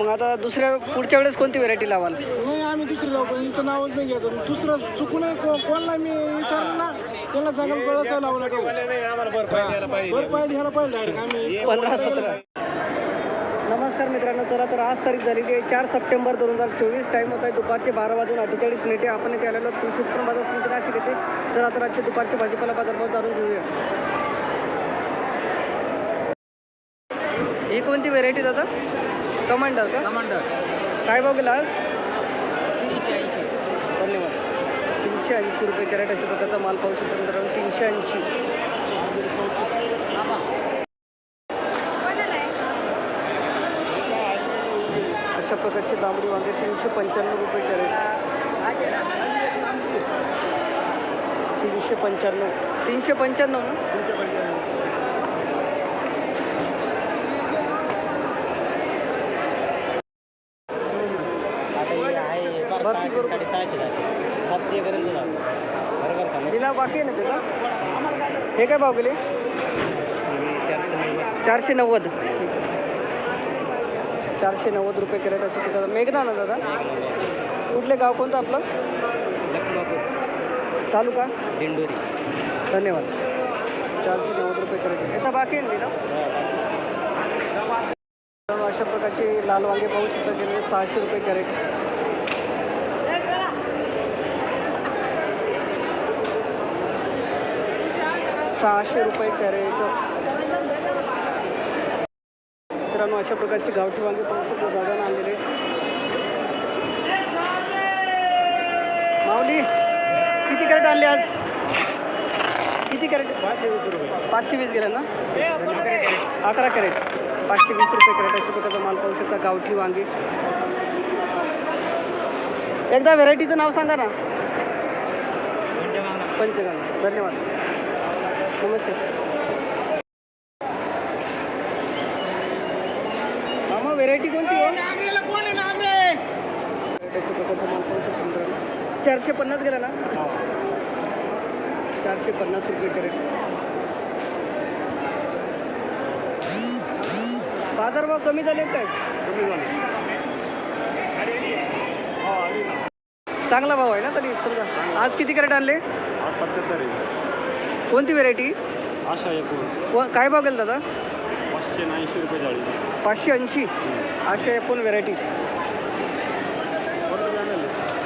मग आता दुसऱ्या पुढच्या वेळेस कोणती व्हेरायटी लावाल? नाही आम्ही दुसरी लावू पण हिचं नावच नाही घ्यायचं. दुसरं चुकून कोणला मी विचारलं ना त्याला सांगाल कळत लावू नका बरं पाहिजे घ्यायला पाहिजे डायरेक्ट आम्ही पंधरा सतरा. नमस्कार मित्रांनो चला तर आज तारीख झालेली आहे चार सप्टेंबर दोन हजार चोवीस. टाईम होत आहे दुपारचे बारा वाजून अठ्ठेचाळीस मिनिटे. आपण इथे आलेलो. कृषी उत्पन्न बाजार समिती नाशिक येथे. चला तर आजचे दुपारचे भाजीपाला बाजारभाव जाणून घेऊया. ही कोणती व्हेरायटी दादा? कमांडर का? कमांडर. काय भाव गेला आज? तीनशे ऐंशी. धन्यवाद. तीनशे ऐंशी रुपये कॅरेट अशा प्रकारचा माल पाहू शकतो मित्रांनो. तीनशे ऐंशी. अशा प्रकारची लांबडी वांगे तीनशे पंच्याण्णव रुपये कॅरेट. तीनशे पंच्याण्णव. तीनशे पंच्याण्णव ना? बरोबर का लिलाव बाकी आहे ना त्याचा? हे काय भाव गेले चारशे नव्वद. चारशे नव्वद रुपये कॅरेट असं प्रकार मेघना ना दादा? कुठले गाव कोणतं आपलं? तालुका? दिंडोरी. धन्यवाद. चारशे नव्वद रुपये कॅरेट. याचा बाकी आहे ना अशा प्रकारचे लाल वांगे पाहू शकता गेले सहाशे रुपये कॅरेट. सहाशे रुपये कॅरेट. मित्रांनो अशा प्रकारची गावठी वांगे पाहू शकतो दादानं आणलेले. माऊली किती कॅरेट आणले आज? किती कॅरेट? पाचशे वीस गेले ना? अकरा कॅरेट. पाचशे वीस रुपये कॅरेट अशा प्रकारचा माल पाहू शकता गावठी वांगे. एकदा व्हेरायटीचं नाव सांगा ना. पंचगंगा. धन्यवाद. नमस्ते मामा व्हेरायटी कोणती हो. चारशे पन्नास गेला ना? चारशे पन्नास रुपये कॅरेट बाजारभाव कमी झाले काय? चांगला भाव आहे ना तरी समजा. आज किती कॅरेट आणले? कोणती व्हेरायटी आशा एकूण को काय भाव गेला दादा पाचशे ऐंशी रुपये जाळी पाचशे ऐंशी. आशा एकोण व्हेरायटी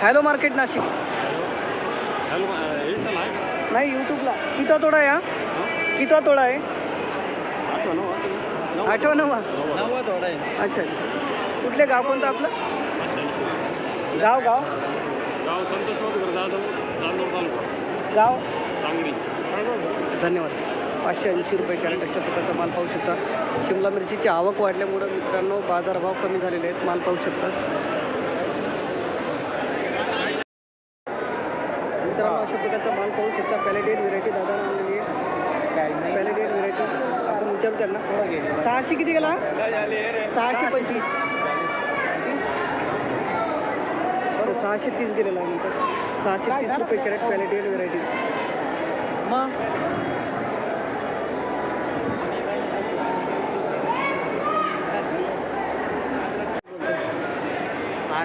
हॅलो मार्केट नाशिक. आहे का? नाही यूट्यूबला किती तोडा आहे हा? किती तोडा आहे? आठवा नऊ आठवा नवा अच्छा अच्छा. कुठले गाव कोणतं आपलं? पाचशे ऐंशी गाव गाव? गाव संतोष चांदूर तालुका. गाव? सांगली. धन्यवाद. पाचशे ऐंशी रुपये कॅरेट अशा प्रकारचा माल पाहू शकता. शिमला मिरचीची आवक वाढल्यामुळं मित्रांनो बाजारभाव कमी झालेले आहेत माल पाहू शकता. मित्रांनो अशा प्रकारचा माल पाहू शकता. पॅलेडेड व्हेरायटी दादा आणलेली आहे. पॅलेडेड व्हेरायटी आपण विचारू त्यांना सहाशे किती गेला? सहाशे पंचवीस. बरं सहाशे तीस गेलेला आहे नंतर. सहाशे तीस रुपये कॅरेट पॅलेडेड व्हेरायटी मग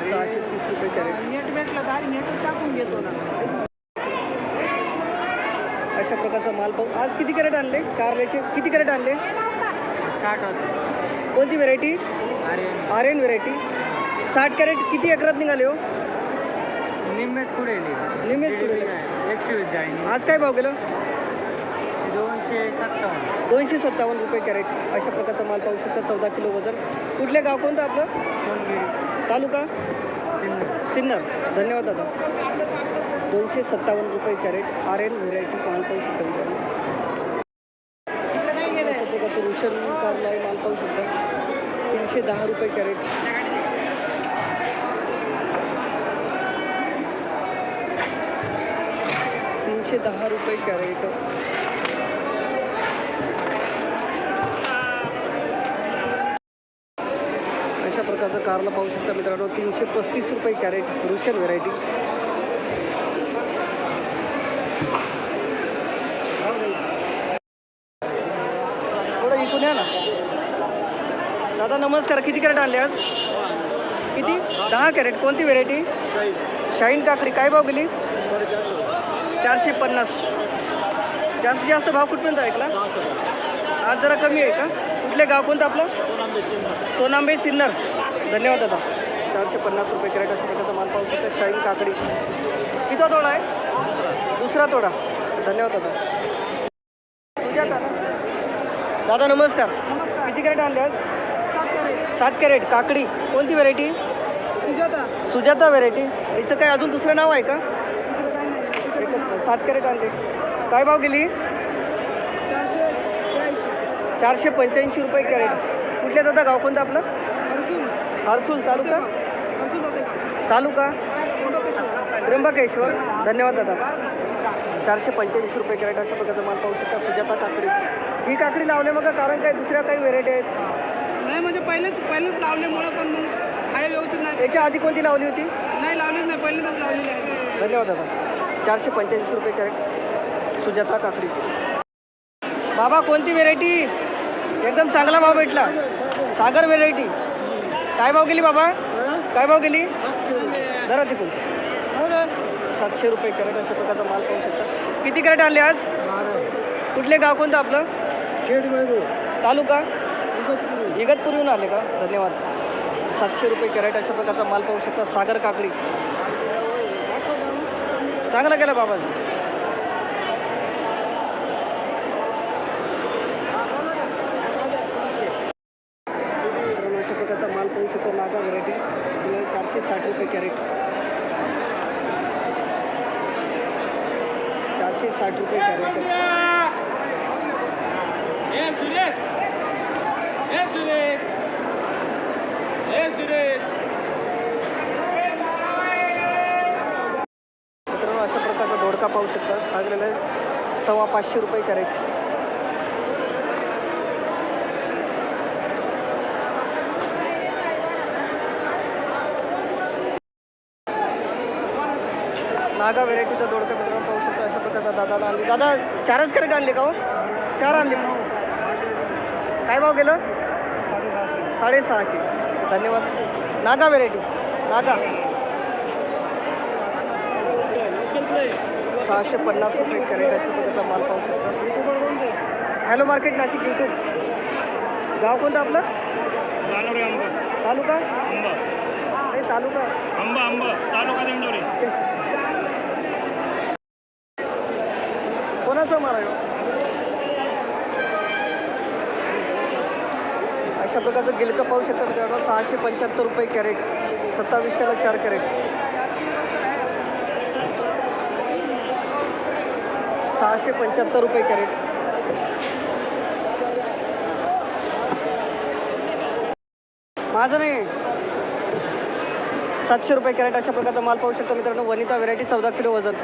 सहाशे तीस रुपये कॅरेट नेट भेटलं तर नेट टाकून घेतो ना. अशा प्रकारचा माल पाहू. आज किती कॅरेट आणले? कारल्याचे किती कॅरेट आणले? साठ कोणती व्हेरायटी आर्यन व्हेरायटी साठ कॅरेट किती एकरात निघाले हो? निम्मेच कुठे निम्मेच कुठे? एकशे वीस जाईन आज काय भाव गेलं? दोनशे सत्तावन्न. दोनशे सत्तावन्न रुपये कॅरेट. अशा प्रकारचा माल पाहू शकता चौदा किलो वजन. कुठले गाव कोणतं आपलं? सोनगिरी. तालुका? सिन्नर. सिन्नर. धन्यवाद दादा. दोनशे सत्तावन्न रुपये कॅरेट. आर एन व्हेरायटी माल पाहू शकता प्रकारचं रुशन कारला माल पाहू शकता. तीनशे दहा रुपये कॅरेट. तीनशे दहा रुपये कॅरेट. अशा प्रकारचं कारला पाहू शकता मित्रांनो तीनशे पस्तीस रुपये कॅरेट रुशन व्हेरायटी थोडं इकून या ना. दादा नमस्कार. किती कॅरेट आणले आज? किती? दहा कॅरेट. कोणती व्हेरायटी शाईन काकडी. काय भाव गेली? चारशे पन्नास. जास्तीत जास्त भाव कुठपर्यंत ऐकला? आज जरा कमी आहे का? कुठले गाव कोणतं आपलं? सोनांबे सिन्नर. धन्यवाद दादा. चारशे पन्नास रुपये कॅरेट अशा प्रकारचा माल पाहू शकता. शाईन काकडी. किती तोडा आहे? दुसरा तोडा. धन्यवाद दादा. सुजाता ना? दादा नमस्कार. किती कॅरेट आणले आज? सात कॅरेट. काकडी. कोणती व्हेरायटी सुजाता. सुजाता व्हेरायटी याचं काय अजून दुसरं नाव आहे का. सात कॅरेट आणले काय भाव गेली? चारशे पंच्याऐंशी रुपये कॅरेट. कुठल्या दादा? गाव कोणतं आपलं? हर्सूल तालुका? तालुका? त्र्यंबकेश्वर. धन्यवाद दादा. चारशे पंच्याऐंशी रुपये कॅरेट अशा प्रकारचा माल पाहू शकता सुजाता काकडी. ही काकडी लावले मग कारण काय दुसऱ्या काही व्हेरायटी आहेत? नाही म्हणजे पहिलेच पहिलेच लावल्यामुळे पण मग आहे व्यवस्थित नाही. याच्या आधी कोणती लावली होती? नाही लावलीच नाही. पहिल्यांदाच लावलेली आहे. धन्यवाद दादा. चारशे पंच्याऐंशी रुपये कॅरेट. सुजाता काकडी. बाबा कोणती व्हेरायटी एकदम चांगला भाव भेटला. सागर व्हेरायटी काय भाव गेली बाबा? काय भाव गेली? धरा तिकून. सातशे रुपये कॅरेट अशा प्रकारचा माल पाहू शकता. किती कॅरेट आले आज? कुठले गाव कोणतं आपलं? तालुका? इगतपूरहून आले का? धन्यवाद. सातशे रुपये कॅरेट अशा प्रकारचा माल पाहू शकता सागर काकडी. चांगला केला बाबाजी चारशे साठ रुपये कॅरेट चारशे साठ रुपये कॅरेट ए सुरेश! ए सुरेश! ए सुरेश! लागलेलं आहे. सव्वा पाचशे रुपये कॅरेट. नागा व्हेरायटीचा दोडका मित्रांनो पाहू शकता अशा प्रकारचा दादाला आणली. दादा चारच कॅरेट आणले का हो? चार आणले. काय भाव गेलं? साडेसहाशे. धन्यवाद. नागा व्हेरायटी नागा. सहाशे पन्नास रुपये कॅरेट अशा प्रकारचा माल पाहू शकता. हॅलो मार्केट नाशिक यूट्यूब गाव कोणतं आपलं? तालुका नाही तालुका. आंबा आंबा तालुका दिंडोरी. कोणाचा माल आहे? अशा प्रकारचं गिलकं पाहू शकता मित्रांनो. सहाशे पंच्याहत्तर रुपये कॅरेट. सत्तावीसशेला चार कॅरेट. सहाशे पंच्याहत्तर रुपये कॅरेट. माझं नाही. सातशे रुपये कॅरेट अशा प्रकारचा माल पाहू शकता मित्रांनो. वनिता व्हेरायटी चौदा किलो वजन.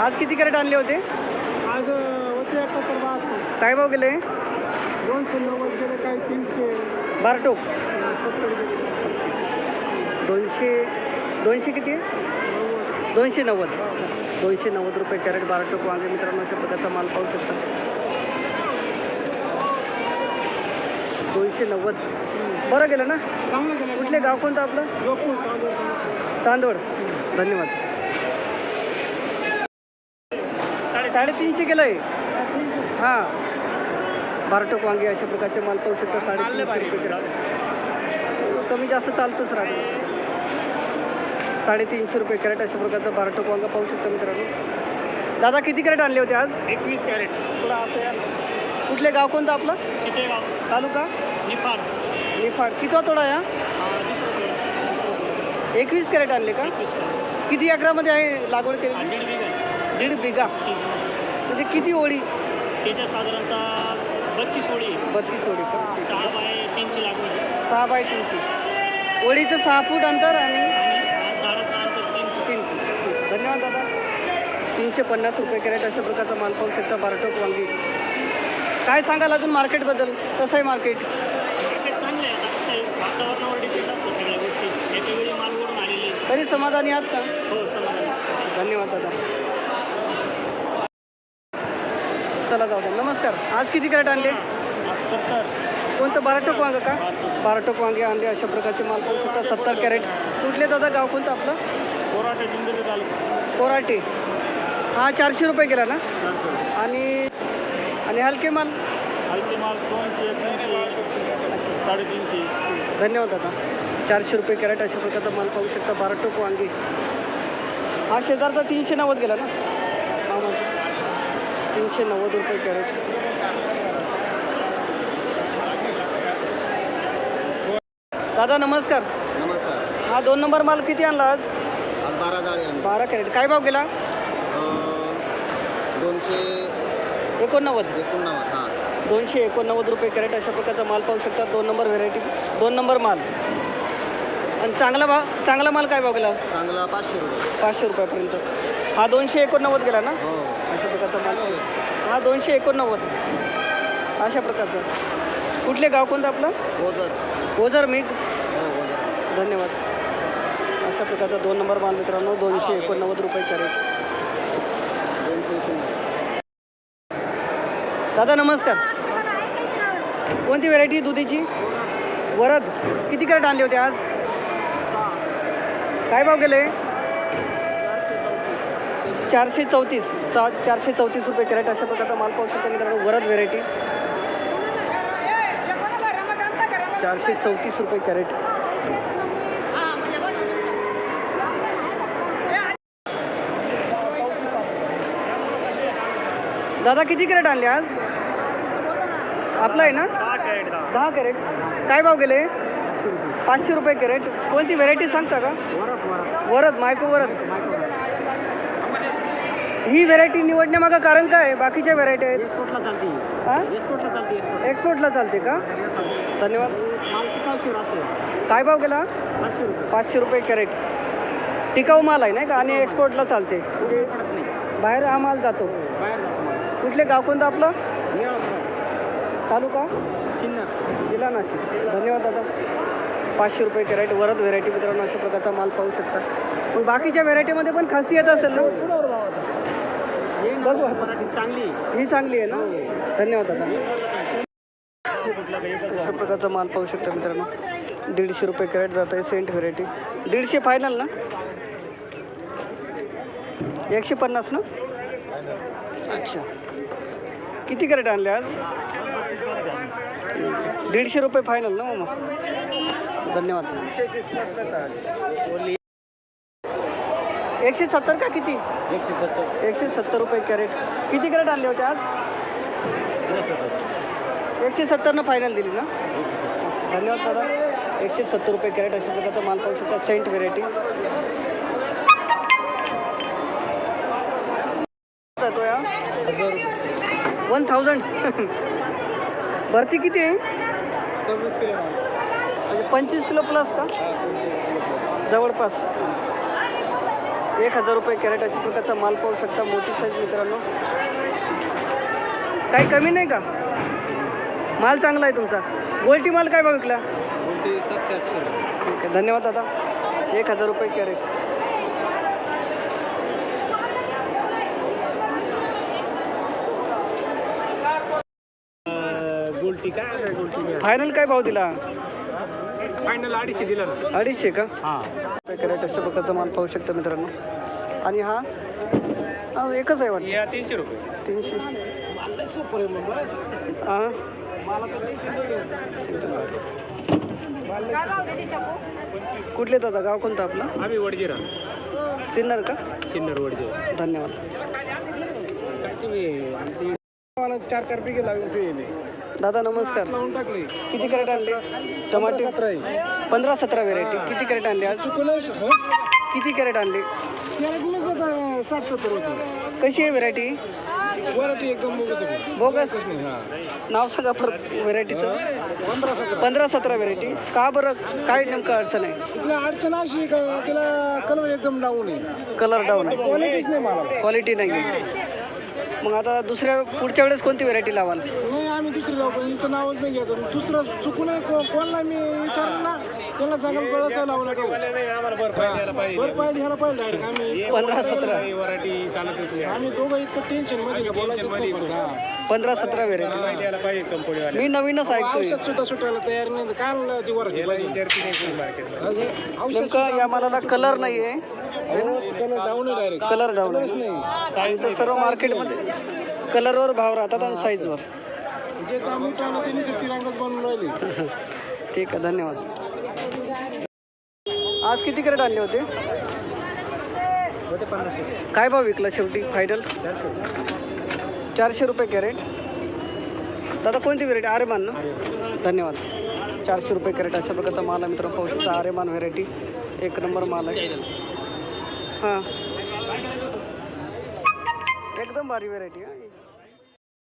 आज किती कॅरेट आणले होते? आज काय भाव गेले? दोनशे नव्वद गेले काही तीनशे. बारटोक. दोनशे दोनशे किती? नव्वद दोनशे नव्वद. दोनशे नव्वद रुपये कॅरेट बारटोक वांगे. मित्रांनो अशा प्रकारचा माल पाहू शकता. दोनशे नव्वद. बरं गेलं ना? कुठले गाव कोणतं आपलं? चांदवड. धन्यवाद. साडेतीनशे गेलं आहे हां. बारटोक वांगे अशा प्रकारचे माल पाहू शकता. साडेतीनशे रुपये कमी जास्त चालतंच राहतं. साडेतीनशे रुपये कॅरेट अशा प्रकारचा बारटोक वांगा पाहू शकता मित्रांनो. दादा किती कॅरेट आणले होते आज? एकवीस कॅरेट. थोडा असं या. कुठले गाव कोणतं आपलं? तालुका? निफाड. निफाड. किती तोडा या? एकवीस कॅरेट आणले का? किती अकरामध्ये आहे लागवड केली दीड बिघा. दीड बिघा. म्हणजे किती ओळी? त्याच्या साधारणतः बत्तीस ओळी. बत्तीस ओळी सहा बाय तीनची लागवड. सहा बाय तीनशे ओळीचं सहा फूट अंतर आणि तीन फूट. धन्यवाद दादा. तीनशे पन्नास रुपये कॅरेट अशा प्रकारचा माल पाहू शकता बारटोक वांगी. काय सांगाल अजून मार्केटबद्दल? कसं आहे मार्केट? तरी समाधानी आहात का? हो समाधान. धन्यवाद दादा. चला जाऊ द्या नमस्कार. आज किती कॅरेट आणले? सत्तर कोणतं? बाराटोक वांग का? बाराटोक वांगे आणले. अशा प्रकारचे माल पाहू शकता. सत्तर कॅरेट. कुठले दादा? गाव कोणतं आपलं? कोराटे कोराटे. हा चारशे रुपये गेला ना? आणि आणि हलके माल? हलके माल दोनशे तीनशे साडेतीनशे. धन्यवाद दादा. चारशे रुपये कॅरेट अशा प्रकारचा माल पाहू शकता. बाराटोक वांगी. हा शेजारचा तीनशे नव्वद गेला ना? तीनशे नव्वद रुपये कॅरेट. दादा नमस्कार. नमस्कार. हा दोन नंबर माल किती आणला आज? आज बारा जाळी आणली. बारा कॅरेट. काय भाव गेला? अं, दोनशे एकोणनव्वद. एकोणनव्वद हां. दोनशे एकोणनव्वद रुपये कॅरेट अशा प्रकारचा माल पाहू शकता. दोन नंबर व्हेरायटी दोन नंबर माल. आणि चांगला भाव चांगला माल काय भाव गेला? चांगला पाचशे रुपये. पाचशे रुपयापर्यंत. हा दोनशे एकोणनव्वद गेला ना? हो. प्रकारचा माल हा दोनशे एकोणनव्वद. अशा प्रकारचा. कुठले गाव कोणतं आपलं? ओझर. ओझर मी? हो धन्यवाद. अशा प्रकारचा दोन नंबर माल मित्रांनो दोनशे एकोणनव्वद रुपये एकोणनव्वद. दादा नमस्कार. कोणती व्हेरायटी दुधीची? वरद. किती कॅरेट आणले होते आज? काय भाव गेले? चारशे चौतीस चा चारशे चौतीस रुपये कॅरेट अशा प्रकारचा माल पाहू शकतो मित्रांनो वरद व्हेरायटी चारशे चौतीस रुपये कॅरेट. दादा किती कॅरेट आणले आज? आपला आहे ना? दहा कॅरेट. काय भाव गेले? पाचशे रुपये कॅरेट. कोणती व्हेरायटी सांगता का? वरद. मायको वरद. ही व्हेरायटी निवडण्यामागं कारण काय आहे? बाकीच्या व्हेरायटी आहेत. हां. एक्सपोर्टला चालते का? धन्यवाद. काय भाव गेला? पाचशे रुपये. कॅरेट. टिकाऊ माल आहे नाही का? आणि एक्सपोर्टला चालते. म्हणजे बाहेर हा माल जातो. कुठले गाव कोणतं आपलं? तालुका? जिल्हा नाशिक. धन्यवाद दादा. पाचशे रुपये कॅरेट वरद व्हेरायटी मित्रांनो अशा प्रकारचा माल पाहू शकता. मग बाकीच्या व्हेरायटीमध्ये पण खासियत असेल ना? बघू आता. ही चांगली आहे ना? धन्यवाद दादा. अशा प्रकारचा माल पाहू शकता मित्रांनो. दीडशे रुपये कॅरेट जात आहे सेंट व्हेरायटी. दीडशे फायनल ना? एकशे पन्नास ना? अच्छा. किती कॅरेट आणले आज? दीडशे रुपये फायनल ना मग धन्यवाद. एकशे सत्तर का किती? एकशे सत्तर. एकशे सत्तर रुपये कॅरेट. किती कॅरेट आणले होते आज? एकशे सत्तरनं फायनल दिली ना? धन्यवाद दादा. एकशे सत्तर रुपये कॅरेट अशा प्रकारचा माल पाहू शकता. सेंट व्हेरायटी. तो या? वन थाउजंड भरती किती आहे? सव्वीस किलो माल. म्हणजे पंचवीस किलो प्लस का? जवळपास. एक हजार रुपये कॅरेट अशा प्रकारचा माल पाहू शकता मोठी साईज मित्रांनो. काही कमी नाही का? माल चांगला आहे तुमचा. गोल्टी माल काय भाव विकला? ठीक आहे धन्यवाद दादा. एक हजार रुपये कॅरेट. फायनल काय भाव दिला? फायनल अडीचशे दिला अडीचशे का? हां. कॅरेट अशा प्रकारचा माल पाहू शकता मित्रांनो. आणि हा? हा एकच आहे वाटतं. या तीनशे रुपये. तीनशे. सुपर हां? कुठले दादा? गाव कोणतं आपलं? आम्ही वडजिरा. सिन्नर का? शिन्नर वडजिरा. धन्यवाद. तुम्ही आमची चार चार पिके लावून पिले दादा नमस्कार. किती कॅरेट आणले? टमाटे? आहे पंधरा सतरा व्हेरायटी किती कॅरेट आणले आज? किती कॅरेट आणले? साठ सत्तर कशी आहे व्हेरायटी एकदम बोगस. नाव सांगा परत व्हेरायटीचं पंधरा सतरा व्हेरायटी का बरं? काय नेमकं अडचण आहे? अडचण अशी का तिला कलर एकदम डाऊन आहे. कलर डाऊन आहे क्वालिटीच नाही. मला क्वालिटी नाही आहे मग आता दुसऱ्या पुढच्या वेळेस कोणती व्हेरायटी लावाल? आम्ही दुसरी जाऊ पण हिचं नावच नाही घ्यायचं दुसरं चुकून को- कोणाला मी विचारलं ना त्यांना सांगाल कळत लावू नका. भरपाई घ्यायला पाहिजे. डायरेक्ट आम्ही पंधरा सतरा आम्ही दोघं इतकं टेन्शनमध्ये का बोलायचं नाही का. पंधरा सतरा व्हेरायटी मी नवीनच ऐकतोय. औषध सुद्धा सुटायला तयार नाही. काल ती वरायटी पाहिजे औषध नेमकं या मालाला कलर नाही. आहे colour down direct colour down नाही. सर्व मार्केटमध्ये कलरवर भाव राहतात आणि साईजवर जे काम उठावलं त्यांनी ते तिरंगाच बनवून राहिले. ठीक आहे धन्यवाद. आज किती कॅरेट आणले होते? काय भाव विकला शेवटी? फायनल चारशे रुपये कॅरेट. दादा कोणती व्हेरायटी आरेमान ना? धन्यवाद. चारशे रुपये कॅरेट अशा प्रकारचा माल आहे मित्र पाहू शकता आरेमान व्हेरायटी एक नंबर माल आहे. हां. एकदम भारी व्हेरायटी हां